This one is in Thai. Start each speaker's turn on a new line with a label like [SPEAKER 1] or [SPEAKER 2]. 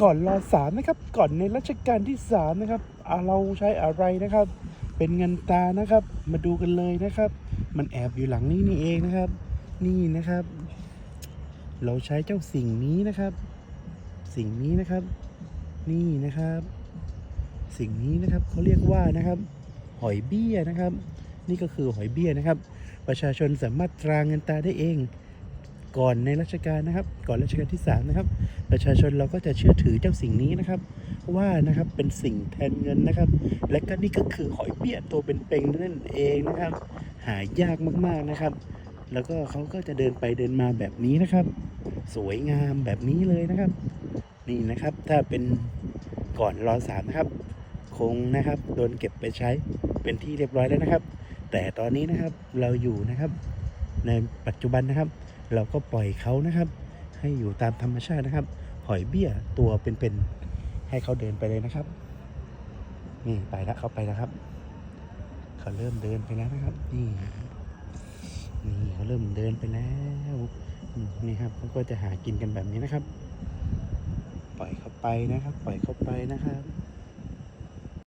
[SPEAKER 1] ก่อนรอสามนะครับก่อนในรัชกาลที่สามนะครับเราใช้อะไรนะครับ เป็นเงินตานะครับ มาดูกันเลยนะครับ มันแอบอยู่หลังนี้นี่เองนะครับ นี่นะครับ เราใช้เจ้าสิ่งนี้นะครับ สิ่งนี้นะครับ นี่นะครับ สิ่งนี้นะครับเขาเรียกว่านะครับ หอยเบี้ยนะครับ นี่ก็คือหอยเบี้ยนะครับ ประชาชนสามารถตราเงินตาได้เอง ก่อนในรัชกาลนะครับ ก่อนรัชกาลที่สามนะครับ ประชาชนเราก็จะเชื่อถือเจ้าสิ่งนี้นะครับ ว่านะครับเป็นสิ่งแทนเงินนะครับ และก็นี่ก็คือหอยเบี้ยตัวเป็นๆนั่นเองนะครับ หายากมากๆนะครับ แล้วก็เขาก็จะเดินไปเดินมาแบบนี้นะครับ สวยงามแบบนี้เลยนะครับ นี่นะครับถ้าเป็นก่อนรอสามนะครับ คงนะครับโดนเก็บไปใช้เป็นที่เรียบร้อยแล้วนะครับ แต่ตอนนี้นะครับเราอยู่นะครับในปัจจุบันนะครับ เราก็ปล่อยเขานะครับ ให้อยู่ตามธรรมชาตินะครับ หอยเบี้ยตัวเป็นๆให้เขาเดินไปเลยนะครับ นี่ไปแล้วเขาไปแล้วครับเขาเริ่มเดินไปแล้วนะครับ นี่นี่เขาเริ่มเดินไปแล้วนี่ครับเขาก็จะหากินกันแบบนี้นะครับ ปล่อยเขาไปนะครับ ปล่อยเขาไปนะครับ